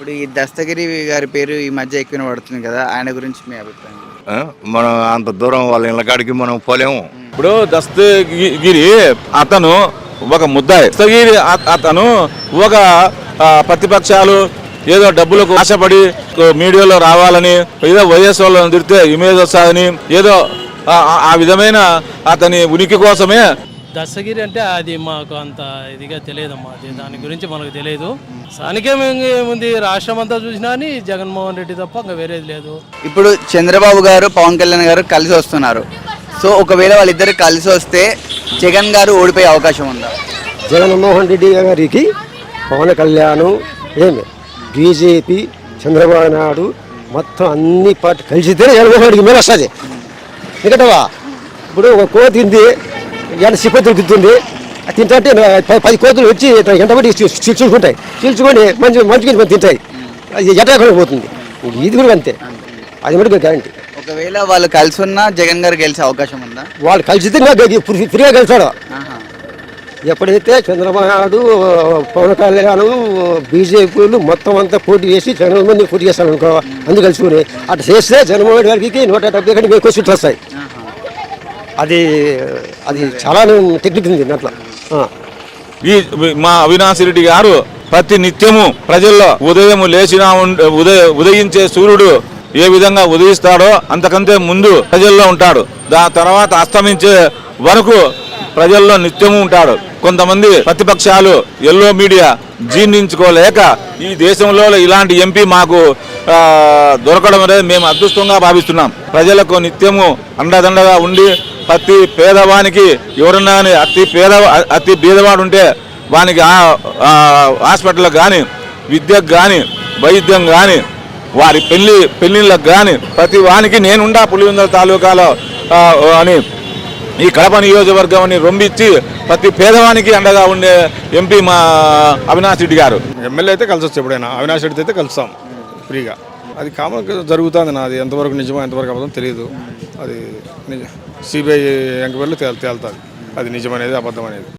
ఇప్పుడు ఈ దస్తగిరి గారి పేరు ఈ మధ్య ఎక్కువ పడుతుంది కదా ఆయన గురించి మీ అభిప్రాయం? మనం అంత దూరం వాళ్ళ ఇళ్ళ కాడికి మనం పోలేము. ఇప్పుడు దస్తగిరి అతను ఒక ముద్దాయి. దస్తగిరి అతను ఒక ప్రతిపక్షాలు ఏదో డబ్బులకు ఆశపడి మీడియాలో రావాలని ఏదో వైఎస్ వాళ్ళని తిడితే ఇమేజ్ వస్తుందని ఏదో ఆ విధమైన అతని ఉనికి కోసమే దస్తగిరి అంటే అది మాకు అంత ఇదిగా తెలియదమ్మా అది దాని గురించి మనకు తెలియదు. స్థానికం ఏముంది రాష్ట్రం అంతా చూసినా అని జగన్మోహన్ రెడ్డి తప్ప ఇంకా వేరేది లేదు. ఇప్పుడు చంద్రబాబు గారు పవన్ కళ్యాణ్ గారు కలిసి వస్తున్నారు. సో ఒకవేళ వాళ్ళిద్దరు కలిసి వస్తే జగన్ గారు ఓడిపోయే అవకాశం ఉందా? జగన్మోహన్ రెడ్డి గారికి పవన్ కళ్యాణ్ ఏమి బీజేపీ చంద్రబాబు నాయుడు మొత్తం అన్ని పార్టీ కలిసితే జగన్మోహన్ రెడ్డికి మేలు వస్తుంది. ఎందుకంటవా ఇప్పుడు ఒక కోతి సిప్పతి తింటుంది అది తింటే పది కోతులు వచ్చి ఇట్లా ఎండబడి చీల్చుకుంటాయి చీల్చుకొని మంచి మంచి తింటాయి. అది ఎట్లా పోతుంది. ఇది కూడా అంతే. అది కూడా గ్యారంటీ ఒకవేళ వాళ్ళు కలిసి ఉన్నా జగన్ గారు గెలిచే అవకాశం ఉందా? వాళ్ళు ఫ్రీ- ఫ్రీగా కలిసాడు ఆహా. ఎప్పుడైతే చంద్రబాబు నాయుడు పవన్ కళ్యాణ్ బీజేపీలు మొత్తం అంతా పోటీ చేసి చంద్రబాబు మంది పోటీ చేస్తాను అనుకో అందుకు కలుసుకుని అట్లా చేస్తే చంద్రబాబు నాయుడు గారికి నూట డెబ్బై కంటే ఎక్కువ సీట్లు వస్తాయి. అది అది చాలా టెక్నిక్ ఉంది దాంట్లో ఈ మా అవినాష్ రెడ్డి గారు ప్రతి నిత్యము ప్రజల్లో ఉదయం లేచిన ఉం- ఉదయ ఉదయించే సూర్యుడు ఏ విధంగా ఉదయిస్తాడో అంతకంటే ముందు ప్రజల్లో ఉంటాడు. దా తర్వాత అస్తమించే వరకు ప్రజల్లో నిత్యము ఉంటాడు. కొంతమంది ప్రతిపక్షాలు ఎల్లో మీడియా జీర్ణించుకోలేక ఈ దేశంలో ఇలాంటి ఎంపీ మాకు దొరకడం అనేది మేము అదృష్టంగా భావిస్తున్నాం. ప్రజలకు నిత్యము అండదండగా ఉండి ప్రతి పేదవానికి ఎవరన్నా కానీ అతి పేద అతి బీదవాడు ఉంటే వానికి హాస్పిటల్కి కానీ విద్యకు కానీ వైద్యం కానీ వారి పెళ్ళి పెళ్ళిళ్ళకు కానీ ప్రతి వానికి నేనుండా పులివెందుల తాలూకాలో అని ఈ కడప నియోజకవర్గం అని రొంబిచ్చి ప్రతి పేదవానికి అండగా ఉండే ఎంపీ మా అవినాష్ రెడ్డి గారు. ఎమ్మెల్యే అయితే కలిసి వచ్చి ఎప్పుడైనా. అవినాష్ రెడ్డి అయితే కలుస్తాం ఫ్రీగా. అది కామన్ జరుగుతుంది నాది. ఎంతవరకు నిజమో ఎంతవరకు అబద్ధం తెలియదు అది సిబిఐ ఎంక్వైరీలో తేల్ తేలుతుంది. అది నిజమనేది అబద్ధం అనేది